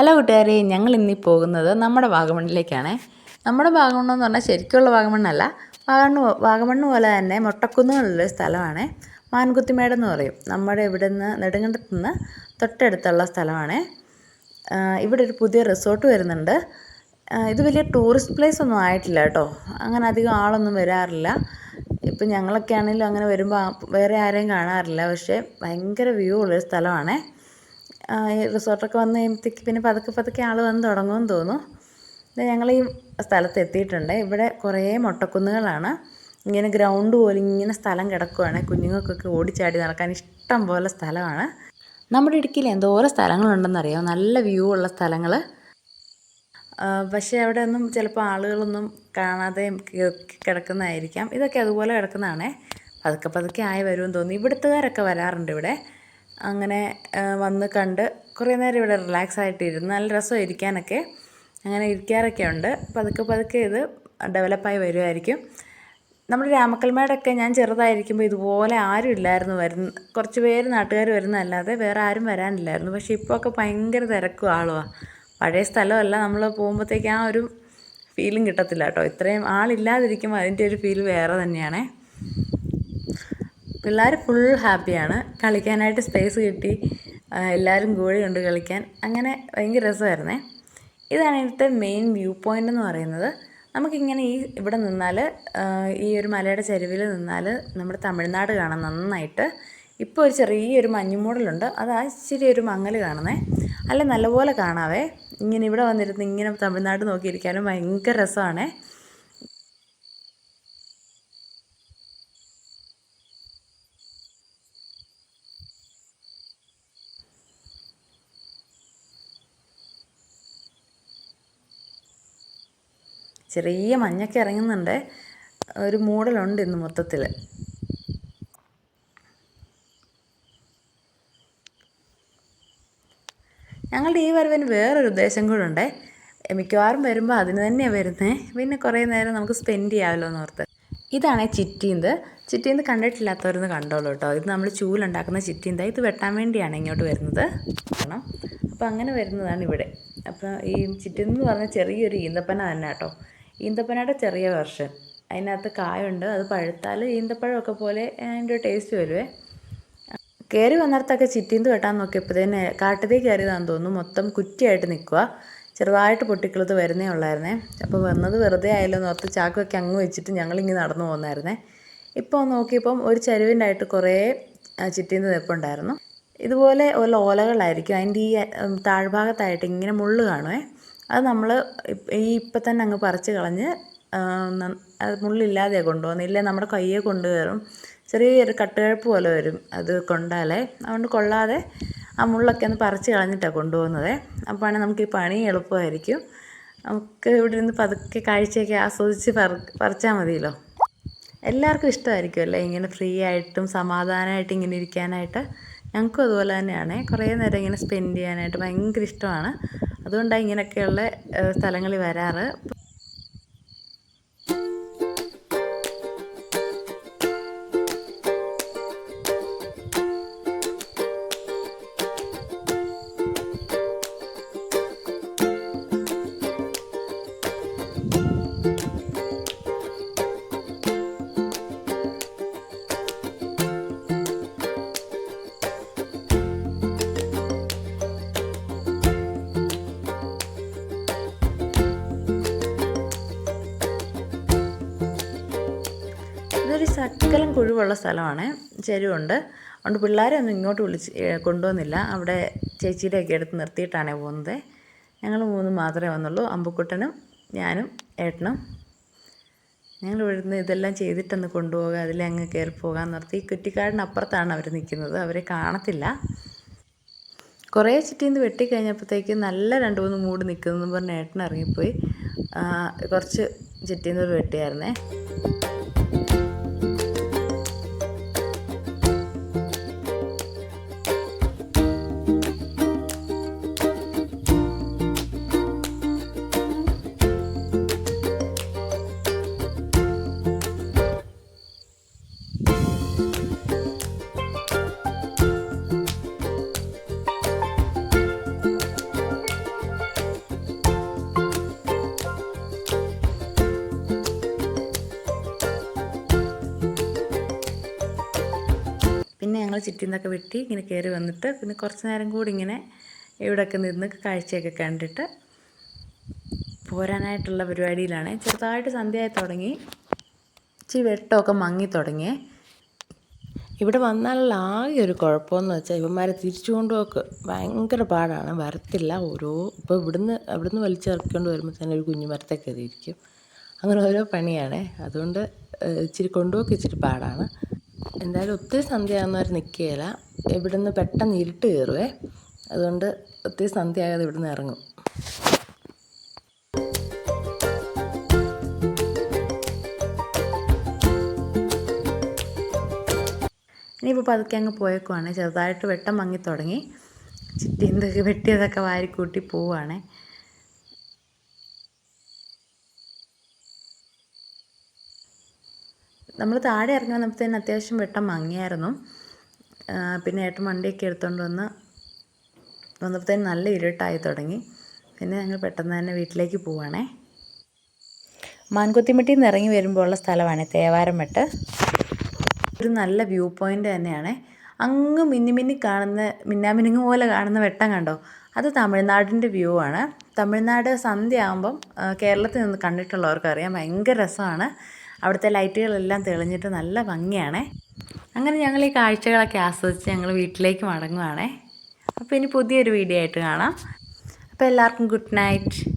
Hello കൂട്ടുകാരെ ഞങ്ങൾ ഇന്നീ പോകുന്നത് നമ്മുടെ വാഗമണ്ണിലേക്കാണ്. നമ്മുടെ വാഗമണ്ണം എന്ന് പറഞ്ഞാൽ ശരിക്കുള്ള വാഗമണ്ണല്ല. വാഗമണ്ണ് വാഗമണ്ണ് പോലെ തന്നെ മൊട്ടക്കുന്നുകളുള്ള സ്ഥലമാണ്. മാൻകുത്തിമേട് എന്ന് പറയും. നമ്മുടെ ഇവിടെ നിന്ന് നെടുങ്കണ്ടത്ത് നിന്ന് തൊട്ടടുത്തുള്ള സ്ഥലമാണ്. ഇവിടെ ഒരു പുതിയ റിസോർട്ട് വരുന്നുണ്ട്. ഇത് വലിയ ടൂറിസ്റ്റ് പ്ലേസ് ഒന്നും ആയിട്ടില്ല കേട്ടോ. അങ്ങനെ അധികം ആളൊന്നും വരാറില്ല. ഇപ്പം ഞങ്ങളൊക്കെ ആണെങ്കിലും അങ്ങനെ വരുമ്പോൾ വേറെ ആരെയും കാണാറില്ല. പക്ഷേ ഭയങ്കര വ്യൂ ഉള്ളൊരു സ്ഥലമാണേ. റിസോർട്ടൊക്കെ വന്ന് കഴിയുമ്പോഴത്തേക്ക് പിന്നെ പതുക്കെ പതുക്കെ ആൾ വന്ന് തുടങ്ങുമെന്ന് തോന്നുന്നു. ഞങ്ങൾ ഈ സ്ഥലത്ത് എത്തിയിട്ടുണ്ട് ഇവിടെ കുറേ മൊട്ടക്കുന്നുകളാണ്. ഇങ്ങനെ ഗ്രൗണ്ട് പോലെ ഇങ്ങനെ സ്ഥലം കിടക്കുകയാണ് കുഞ്ഞുങ്ങൾക്കൊക്കെ ഓടിച്ചാടി നടക്കാൻ ഇഷ്ടം പോലെ സ്ഥലമാണ്. നമ്മുടെ ഇടുക്കിയിൽ എന്തോരം സ്ഥലങ്ങളുണ്ടെന്നറിയാമോ നല്ല വ്യൂ ഉള്ള സ്ഥലങ്ങൾ പക്ഷേ അവിടെ ഒന്നും ചിലപ്പോൾ ആളുകളൊന്നും കാണാതെ കിടക്കുന്നതായിരിക്കാം. ഇതൊക്കെ അതുപോലെ കിടക്കുന്നതാണേ. പതുക്കെ പതുക്കെ ആയി വരുമെന്ന് തോന്നുന്നു. ഇവിടുത്തുകാരൊക്കെ വരാറുണ്ട് ഇവിടെ. അങ്ങനെ വന്ന് കണ്ട് കുറേ നേരം ഇവിടെ റിലാക്സ് ആയിട്ട് ഇരുന്ന് നല്ല രസം ഇരിക്കാനൊക്കെ അങ്ങനെ ഇരിക്കാറൊക്കെ ഉണ്ട്. പതുക്കെ പതുക്കെ ഇത് ഡെവലപ്പായി വരുമായിരിക്കും നമ്മുടെ രാമക്കൽമേടൊക്കെ ഞാൻ ചെറുതായിരിക്കുമ്പോൾ ഇതുപോലെ ആരും ഇല്ലായിരുന്നു വരുന്ന കുറച്ച് പേര് നാട്ടുകാർ വരുന്നതല്ലാതെ വേറെ ആരും വരാനില്ലായിരുന്നു. പക്ഷേ ഇപ്പോൾ ഒക്കെ ഭയങ്കര തിരക്കും ആളുമാണ് പഴയ സ്ഥലമല്ല നമ്മൾ പോകുമ്പോഴത്തേക്ക് ആ ഒരു ഫീലും കിട്ടത്തില്ല കേട്ടോ. ഇത്രയും ആളില്ലാതിരിക്കുമ്പോൾ അതിന്റെ ഒരു ഫീൽ വേറെ തന്നെയാണേ. പിള്ളേർ ഫുൾ ഹാപ്പിയാണ് കളിക്കാനായിട്ട് സ്പേസ് കിട്ടി. എല്ലാവരും കൂടി ഉണ്ട് കളിക്കാൻ. അങ്ങനെ ഭയങ്കര രസമായിരുന്നേ. ഇതാണ് ഇവിടുത്തെ മെയിൻ വ്യൂ പോയിന്റ് എന്ന് പറയുന്നത്. നമുക്കിങ്ങനെ ഈ ഇവിടെ നിന്നാൽ ഈ ഒരു മലയുടെ ചരിവിൽ നിന്നാൽ നമ്മുടെ തമിഴ്നാട് കാണാം നന്നായിട്ട്. ഇപ്പോൾ ഒരു ചെറിയൊരു മഞ്ഞുമൂടലുണ്ട്. അത് ആ ഇച്ചിരി ഒരു മങ്ങൽ കാണുന്നേ. അല്ല നല്ലപോലെ കാണാവേ. ഇങ്ങനെ ഇവിടെ വന്നിരുന്ന് ഇങ്ങനെ തമിഴ്നാട് നോക്കിയിരിക്കാനും ഭയങ്കര രസമാണേ. ചെറിയ മഞ്ഞൊക്കെ ഇറങ്ങുന്നുണ്ട്. ഒരു മൂടലുണ്ട് ഇന്ന് മൊത്തത്തിൽ ഞങ്ങളുടെ ഈ വരവിന് വേറൊരു ഉദ്ദേശം കൂടെ ഉണ്ട്. മിക്കവാറും വരുമ്പോൾ അതിന് തന്നെയാണ് വരുന്നത് പിന്നെ കുറേ നേരം നമുക്ക് സ്പെൻഡ് ചെയ്യാമല്ലോ എന്ന് ഓർത്ത്. ഇതാണ് ചിറ്റീന്ത്. ചിറ്റീന്ത് കണ്ടിട്ടില്ലാത്തവരൊന്ന് കണ്ടോളൂ കേട്ടോ ഇത് നമ്മൾ ചൂലുണ്ടാക്കുന്ന ചിറ്റീന്ത. ഇത് വെട്ടാൻ വേണ്ടിയാണ് ഇങ്ങോട്ട് വരുന്നത്. കാരണം അപ്പോൾ അങ്ങനെ വരുന്നതാണ് ഇവിടെ. അപ്പോൾ ഈ ചിറ്റീന്ത് എന്ന് പറഞ്ഞാൽ ചെറിയൊരു ഈന്തപ്പന തന്നെ കേട്ടോ ഈന്തപ്പനയുടെ ചെറിയ വെർഷൻ അതിനകത്ത് കായുണ്ട് അത് പഴുത്താൽ ഈന്തപ്പഴമൊക്കെ പോലെ അതിന്റെ ടേസ്റ്റ് വരുവേ. കയറി വന്നിടത്തൊക്കെ ചിറ്റീന്ത് വെട്ടാൻ നോക്കിയപ്പോൾ തന്നെ കാട്ടിലേക്ക് കയറിയതാണെന്ന് തോന്നുന്നു. മൊത്തം കുറ്റിയായിട്ട് നിൽക്കുക ചെറുതായിട്ട് പൊട്ടിക്കിളത്ത് വരുന്നേ ഉള്ളായിരുന്നേ. അപ്പോൾ വന്നത് വെറുതെ ആയാലും ഓർത്ത് ചാക്കൊക്കെ അങ്ങ് വെച്ചിട്ട് ഞങ്ങളിങ്ങനെ നടന്നു പോകുന്നായിരുന്നേ ഇപ്പോൾ നോക്കിയപ്പം ഒരു ചരുവിന്റെ കുറേ ചിറ്റീന്ത് നിൽപ്പുണ്ടായിരുന്നു ഇതുപോലെ ഉള്ള ഓലകളായിരിക്കും. അതിന്റെ ഈ താഴ്ഭാഗത്തായിട്ട് ഇങ്ങനെ മുള്ളു കാണുമേ അത് നമ്മൾ ഈ ഇപ്പം തന്നെ അങ്ങ് പറിച്ച് കളഞ്ഞ് അത് മുള്ളില്ലാതെ കൊണ്ടുപോകുന്നത് ഇല്ലേ നമ്മുടെ കയ്യെ കൊണ്ടുകയറും ചെറിയൊരു കട്ടുകഴപ്പ് പോലെ വരും അത് കൊണ്ടാലേ. അതുകൊണ്ട് കൊള്ളാതെ ആ മുള്ളൊക്കെ ഒന്ന് പറിച്ച് കളഞ്ഞിട്ടാണ് കൊണ്ടുപോകുന്നത്. അപ്പോൾ നമുക്ക് ഈ പണി എളുപ്പമായിരിക്കും. നമുക്ക് ഇവിടെ ഇരുന്ന് പതുക്കെ കാഴ്ചയൊക്കെ ആസ്വദിച്ച് പറ പറിച്ചാൽ മതിയല്ലോ. എല്ലാവർക്കും ഇഷ്ടമായിരിക്കും അല്ലേ? ഇങ്ങനെ ഫ്രീ ആയിട്ടും സമാധാനമായിട്ട് ഇങ്ങനെ ഇരിക്കാനായിട്ട്. ഞങ്ങൾക്കും അതുപോലെ തന്നെയാണ്. കുറേ നേരം ഇങ്ങനെ സ്പെൻഡ് ചെയ്യാനായിട്ട് ഭയങ്കര ഇഷ്ടമാണ്. അതുകൊണ്ടാണ് ഇങ്ങനെയൊക്കെയുള്ള സ്ഥലങ്ങളിൽ വരാറ്. ഇതൊരു ശക്കലം കുഴിവുള്ള സ്ഥലമാണ്. ചെരുവുണ്ട്. അതുകൊണ്ട് പിള്ളേരെ ഒന്നും ഇങ്ങോട്ട് വിളിച്ച് കൊണ്ടുവന്നില്ല. അവിടെ ചേച്ചിയുടെയൊക്കെ എടുത്ത് നിർത്തിയിട്ടാണ് പോകുന്നത്. ഞങ്ങൾ മൂന്ന് മാത്രമേ വന്നുള്ളൂ. അമ്പുക്കുട്ടനും ഞാനും ഏട്ടനും. ഞങ്ങൾ ഇവിടുന്ന് ഇതെല്ലാം ചെയ്തിട്ടൊന്ന് കൊണ്ടുപോകുക അതിൽ അങ്ങ് കയറി പോകാൻ നിർത്തി. കുറ്റിക്കാടിനപ്പുറത്താണ് അവർ നിൽക്കുന്നത്. അവരെ കാണത്തില്ല. കുറേ ചുറ്റിന്ന് വെട്ടിക്കഴിഞ്ഞപ്പോഴത്തേക്ക് നല്ല രണ്ട് മൂന്ന് മൂട് നിൽക്കുന്നു പറഞ്ഞ് ആ, കുറച്ച് ചുറ്റിന്ന് വെട്ടിയായിരുന്നേ. ചുറ്റിൽ നിന്നൊക്കെ വെട്ടി ഇങ്ങനെ കയറി വന്നിട്ട് പിന്നെ കുറച്ച് നേരം കൂടി ഇങ്ങനെ ഇവിടെയൊക്കെ നിന്ന് കാഴ്ചയൊക്കെ കണ്ടിട്ട് പോരാനായിട്ടുള്ള പരിപാടിയിലാണ്. ചെറുതായിട്ട് സന്ധ്യയായി തുടങ്ങി. ഇച്ചിരി വെട്ടമൊക്കെ മങ്ങി തുടങ്ങിയേ ഇവിടെ വന്നാലുള്ള ആകെ ഒരു കുഴപ്പമെന്ന് വെച്ചാൽ ഇവന്മാരെ തിരിച്ചു കൊണ്ടുപോക്ക് ഭയങ്കര പാടാണ്. വരത്തില്ല. ഓരോ ഇപ്പോൾ ഇവിടുന്ന് അവിടുന്ന് വലിച്ചിറക്കിക്കൊണ്ട് വരുമ്പോൾ തന്നെ ഒരു കുഞ്ഞു മരത്തെ കയറിയിരിക്കും. അങ്ങനെ ഓരോ പണിയാണ്. അതുകൊണ്ട് ഇച്ചിരി കൊണ്ടുപോക്ക് ഇച്ചിരി പാടാണ്. എന്തായാലും ഒത്തിരി സന്ധ്യയാകുന്നവർ നിൽക്കുകയില്ല ഇവിടുന്ന് പെട്ടെന്ന് ഇരുട്ട് കയറുവേ അതുകൊണ്ട് ഒത്തിരി സന്ധ്യയാകാതെ ഇവിടുന്ന് ഇറങ്ങും. ഇനിയിപ്പോൾ പതുക്കെ അങ്ങ് പോയേക്കുവാണ്. ചെറുതായിട്ട് വെട്ടം മങ്ങി തുടങ്ങി. ചിറ്റിന്തൊക്കെ വെട്ടിയതൊക്കെ വാരിക്കൂട്ടി പോവുകയാണ് നമ്മൾ താഴെ ഇറങ്ങി വന്നപ്പോഴത്തേന് അത്യാവശ്യം വെട്ടം മങ്ങിയായിരുന്നു. പിന്നെ ഏട്ടൻ വണ്ടിയൊക്കെ എടുത്തുകൊണ്ട് വന്ന് വന്നപ്പോഴത്തേന് നല്ല ഇരുട്ടായി തുടങ്ങി. പിന്നെ ഞങ്ങൾ പെട്ടെന്ന് തന്നെ വീട്ടിലേക്ക് പോവുകയാണേ മാൻകുത്തിമിട്ടിയിൽ നിന്ന് ഇറങ്ങി വരുമ്പോൾ ഉള്ള സ്ഥലമാണ് തേവാരം വെട്ട്. ഒരു നല്ല വ്യൂ പോയിന്റ് തന്നെയാണ്. അങ്ങ് മിന്നി മിന്നി കാണുന്ന മിന്നാമിനുങ്ങ് പോലെ കാണുന്ന വെട്ടം കണ്ടോ? അത് തമിഴ്നാടിന്റെ വ്യൂ ആണ്. തമിഴ്നാട് സന്ധ്യ ആകുമ്പം കേരളത്തിൽ നിന്ന് കണ്ടിട്ടുള്ളവർക്ക് അറിയാം ഭയങ്കര രസമാണ്. അവിടുത്തെ ലൈറ്റുകളെല്ലാം തെളിഞ്ഞിട്ട് നല്ല ഭംഗിയാണേ. അങ്ങനെ ഞങ്ങൾ ഈ കാഴ്ചകളൊക്കെ ആസ്വദിച്ച് ഞങ്ങൾ വീട്ടിലേക്ക് മടങ്ങുവാണേ. അപ്പോൾ ഇനി പുതിയൊരു വീഡിയോ ആയിട്ട് കാണാം. അപ്പോൾ എല്ലാവർക്കും ഗുഡ് നൈറ്റ്.